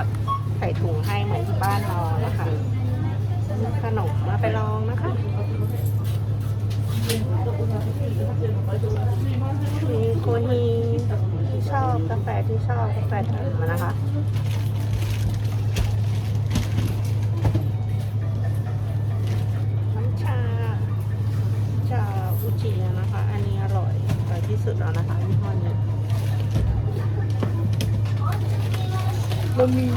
แบบใส่ถุงให้เหมือนที่บ้านเรานะคะ ขนมมาไปลองนะคะ มีโคฮีที่ชอบกาแฟที่ชอบกาแฟถังนะคะ บะหมี่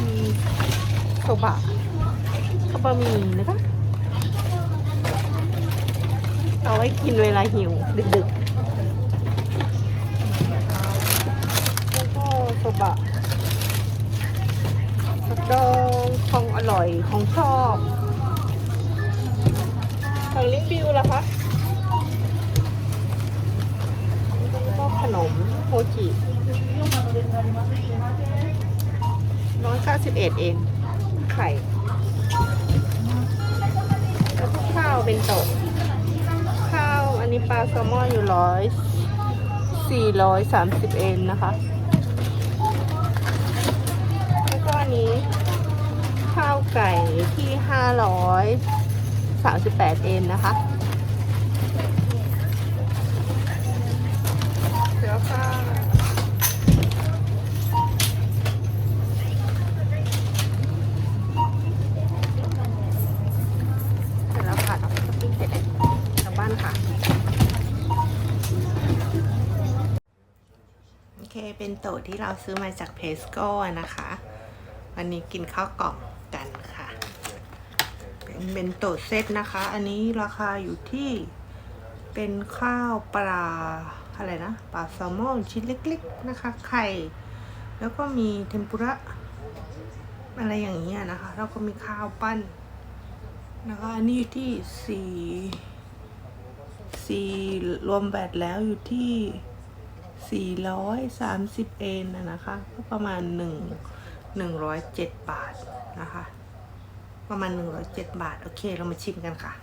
โซบะข้าวบะหมี่นะคะ เอาไว้กินเวลาหิว ดึกๆแล้วก็โซบะแล้วก็ของอร่อยของชอบของลิ้งบิวล่ะคะก็ขนมโมจิ ร้อยเก้าสิบเอ็ดเอง ไข่แล้วก็ข้าวเป็นโตะข้าวอันนี้ปลาแซลมอนอยู่ร้อยสี่ร้อยสามสิบเองนะคะ แล้วก็อันนี้ ข้าวไก่ที่ห้าร้อยสามสิบแปดเอนนะคะ เคเป็นโต๊ะที่เราซื้อมาจากเพสโก้นะคะ วันนี้กินข้าวกล่องกันค่ะ เป็นเบนโตะเซตนะคะ อันนี้ราคาอยู่ที่เป็นข้าวปลาอะไรนะปลาแซลมอนชิ้นเล็กๆนะคะ ไข่ แล้วก็มีเทมปุระ อะไรอย่างเงี้ยนะคะ แล้วก็มีข้าวปั้นนะคะอันนี้อยู่ที่สี่สี่รวมแบตแล้วอยู่ที่ 430 เอนนะนะคะ ก็ประมาณ 1 107 บาทนะคะ ประมาณ 107 บาท โอเค เรามาชิมกันค่ะ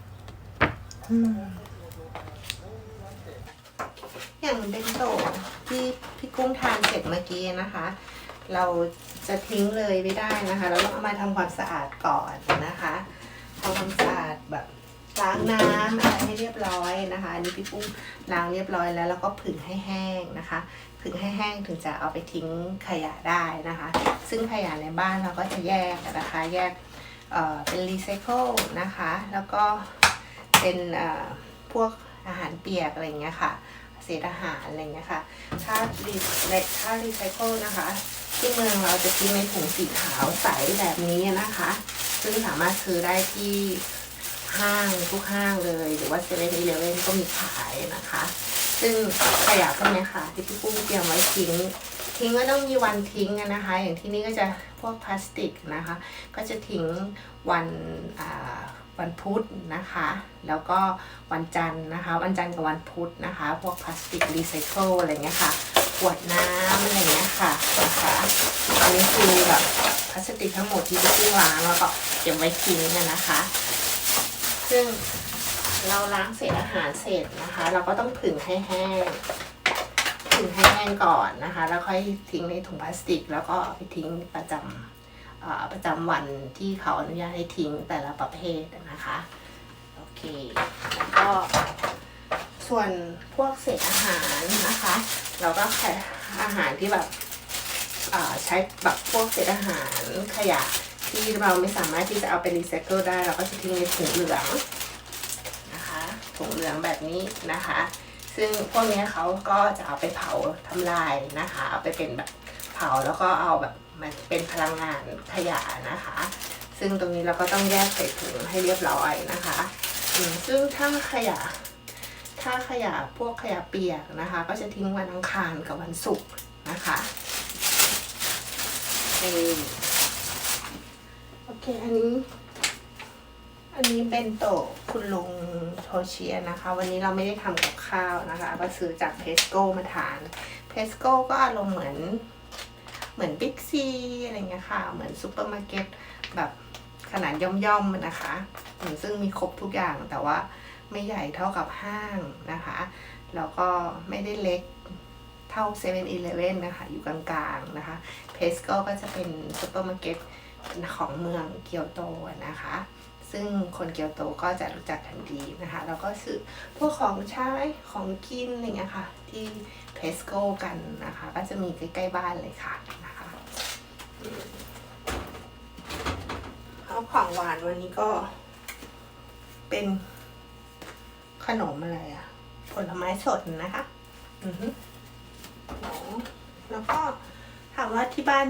อืมอย่างเบนโตะที่พี่กุ้งทานเสร็จเมื่อกี้นะคะ เราจะทิ้งเลยไม่ได้นะคะ เราต้องเอามาทำความสะอาดก่อนนะคะทำความสะอาดแบบ ล้างน้ำอะไรให้เรียบร้อยนะคะอันนี้พี่กุ้งล้างเรียบร้อยแล้วแล้วก็ผึ่งให้แห้งนะคะ ผึ่งให้แห้งถึงจะเอาไปทิ้งขยะได้นะคะ ซึ่งขยะในบ้านเราก็จะแยกนะคะ แยกเเป็นรีไซเคิลนะคะ แล้วก็เป็นพวกอาหารเปียกอะไรเงี้ยค่ะ เศษอาหารอะไรเงี้ยค่ะ ถ้ารีถ้ารีไซเคิลนะคะ ที่เมืองเราจะทิ้งในถุงสีขาวใสแบบนี้นะคะ ซึ่งสามารถซื้อได้ที่ ห้างทุกห้างเลย หรือว่าเซเว่นอีเลเว่นก็มีขายนะคะ ซึ่งขยะพวกนี้ค่ะ ที่พี่ปุ้งเตรียมไว้ทิ้ง ทิ้งก็ต้องมีวันทิ้งนะคะ อย่างที่นี่ก็จะพวกพลาสติกนะคะ ก็จะทิ้งวันวันพุธนะคะ แล้วก็วันจันทร์นะคะ วันจันทร์กับวันพุธนะคะ พวกพลาสติกรีไซเคิลอะไรเงี้ยค่ะขวดน้ำอะไรเงี้ยค่ะนะคะอันนี้คือแบบพลาสติกทั้งหมดที่พี่ปุ้งล้างแล้วก็เก็บไว้ทิ้งกันนะคะ ซึ่งเราล้างเศษอาหารเสร็จนะคะ เราก็ต้องผึ่งให้แห้งผึ่งให้แห้งก่อนนะคะ แล้วค่อยทิ้งในถุงพลาสติก แล้วก็ไปทิ้งประจำประจำวันที่เขาอนุญาตให้ทิ้งแต่ละประเภทนะคะโอเคแล้วก็ส่วนพวกเศษอาหารนะคะ เราก็แค่อาหารที่แบบใช้แบบพวกเศษอาหารขยะ ที่เราไม่สามารถที่จะเอาไปรีไซเคิลได้ เราก็จะทิ้งในถุงเหลืองนะคะถุงเหลืองแบบนี้นะคะ ซึ่งพวกนี้เขาก็จะเอาไปเผาทำลายนะคะ เอาไปเป็นแบบเผาแล้วก็เอาแบบมันเป็นพลังงานขยะนะคะ ซึ่งตรงนี้เราก็ต้องแยกใส่ถุงให้เรียบร้อยนะคะซึ่งถ้าขยะถ้าขยะพวกขยะเปียกนะคะ ก็จะทิ้งวันอังคารกับวันศุกร์นะคะเออโอเคอันนี้ อันนี้เป็นโตะคุณลุงโทเชียนะคะ วันนี้เราไม่ได้ทำกับข้าวนะคะก็ซื้อจากเพสโก้มาทานเพสโก้ก็อารมณ์เหมือน เหมือนบิ๊กซีอะไรเงี้ยค่ะ เหมือนซูเปอร์มาร์เก็ตแบบขนาดย่อมๆนะคะ ซึ่งมีครบทุกอย่างแต่ว่าไม่ใหญ่เท่ากับห้างนะคะ แล้วก็ไม่ได้เล็กเท่า7 e เ e ่ e อนะคะ อยู่กลางๆนะคะเพสโก้ก็จะเป็นซูเปอร์มาร์เก็ต ของเมืองเกียวโตนะคะ ซึ่งคนเกียวโตก็จะรู้จักกันดีนะคะ แล้วก็ซื้อพวกของใช้ของกินอะไรเงี้ยค่ะ ที่เพสโก้กันนะคะ ก็จะมีใกล้ๆบ้านเลยค่ะนะคะแล้วของหวานวันนี้ก็เป็นขนมอะไรอะผลไม้สดนะคะอือฮึแล้วก็ถามว่าที่บ้าน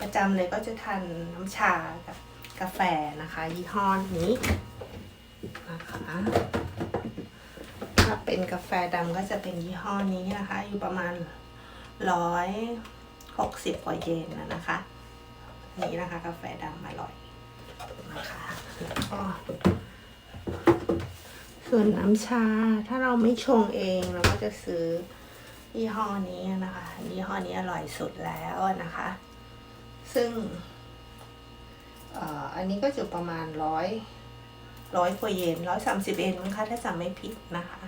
ประจำเลยก็จะทานน้ำชากับกาแฟนะคะ ยี่ห้อนี้นะคะถ้าเป็นกาแฟดำก็จะเป็นยี่ห้อนี้นะคะ อยู่ประมาณร้อยหกสิบกว่าเยนนะคะ นี่นะคะ กาแฟดำอร่อยนะคะแล้วก็ส่วนน้ำชาถ้าเราไม่ชงเองเราก็จะซื้อยี่ห้อนี้นะคะ ยี่ห้อนี้อร่อยสุดแล้วนะคะ ซึ่งอันนี้ก็อยู่ประมาณร้อยร้อยกว่าเยนร้อยสามสิบเยนมั้งคะถ้าจำไม่ผิดนะคะ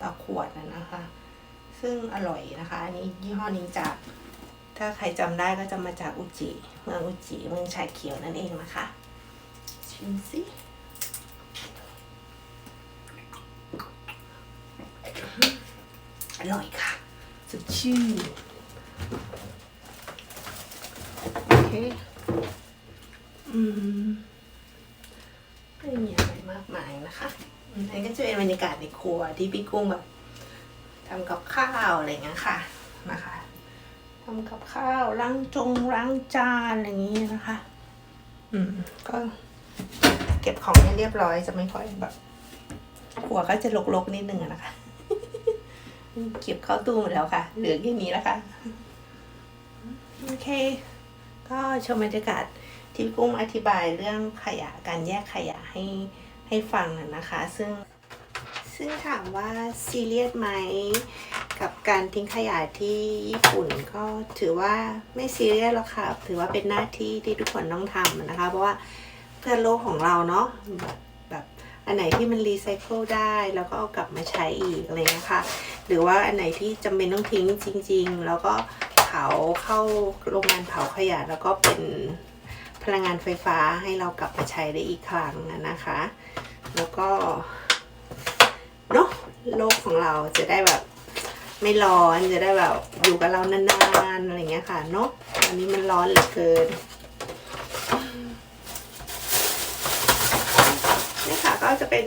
ต่อขวดนะนะคะ ซึ่งอร่อยนะคะ อันนี้ยี่ห้อนี้จาก ถ้าใครจำได้ก็จะมาจากอุจิเมืองอุจิเมืองชาเขียวนั่นเองนะคะ ชิมสิอร่อยค่ะสดชื่น เคอืมไม่มีอะไรมากมายนะคะอันนี้ก็จะเป็นบรรยากาศในครัวที่พี่กุ้งแบบทำกับข้าวอะไรอย่างเงี้ยค่ะนะคะทำกับข้าวล้างจงล้างจานอะไรอย่างงี้นะคะ อืม ก็เก็บของให้เรียบร้อยจะไม่ค่อยแบบหัวก็จะลกๆนิดนึงนะคะ เก็บเข้าตู้หมดแล้วค่ะ เหลือแค่นี้แล้วค่ะ โอเค ก็ชมบรรยากาศที่กุ้งอธิบายเรื่องขยะการแยกขยะให้ให้ฟังน่ะนะคะ ซึ่งซึ่งถามว่าซีเรียสไหมกับการทิ้งขยะที่ญี่ปุ่นก็ถือว่าไม่ซีเรียสหรอกค่ะ ถือว่าเป็นหน้าที่ที่ทุกคนต้องทำนะคะ เพราะว่าเพื่อโลกของเราเนาะแบบแบบอันไหนที่มันรีไซเคิลได้แล้วก็เอากลับมาใช้อีกอะไรเงี้ยค่ะหรือว่าอันไหนที่จำเป็นต้องทิ้งจริง ๆ แล้วก็ ผาเข้าโรงงานเผาขยะแล้วก็เป็นพลังงานไฟฟ้าให้เรากลับมาใช้ได้อีกครั้งนะคะ แล้วก็เนาะโลกของเราจะได้แบบไม่ร้อนจะได้แบบอยู่กับเรานานๆอะไรเงี้ยค่ะเนาะอันนี้มันร้อนเหลือเกินนี่ค่ะก็จะเป็น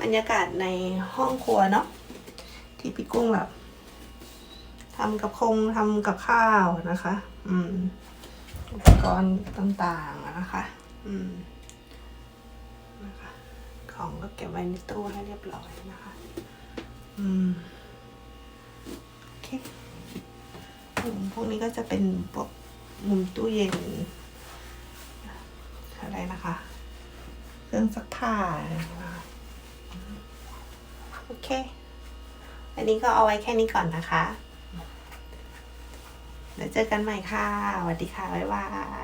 บรรยากาศในห้องครัวเนาะที่พี่กุ้งแบบ ทำกับคงทำกับข้าวนะคะ อืม อุปกรณ์ต่างๆนะคะ อืมนะคะ ของก็เก็บไว้ในตู้ให้เรียบร้อยนะคะ อืม โอเคมุมพวกนี้ก็จะเป็นพวกมุมตู้เย็น อะไรนะคะ เครื่องซักผ้าโอเค อันนี้ก็เอาไว้แค่นี้ก่อนนะคะ แล้วเจอกันใหม่ค่ะสวัสดีค่ะ บ๊ายบาย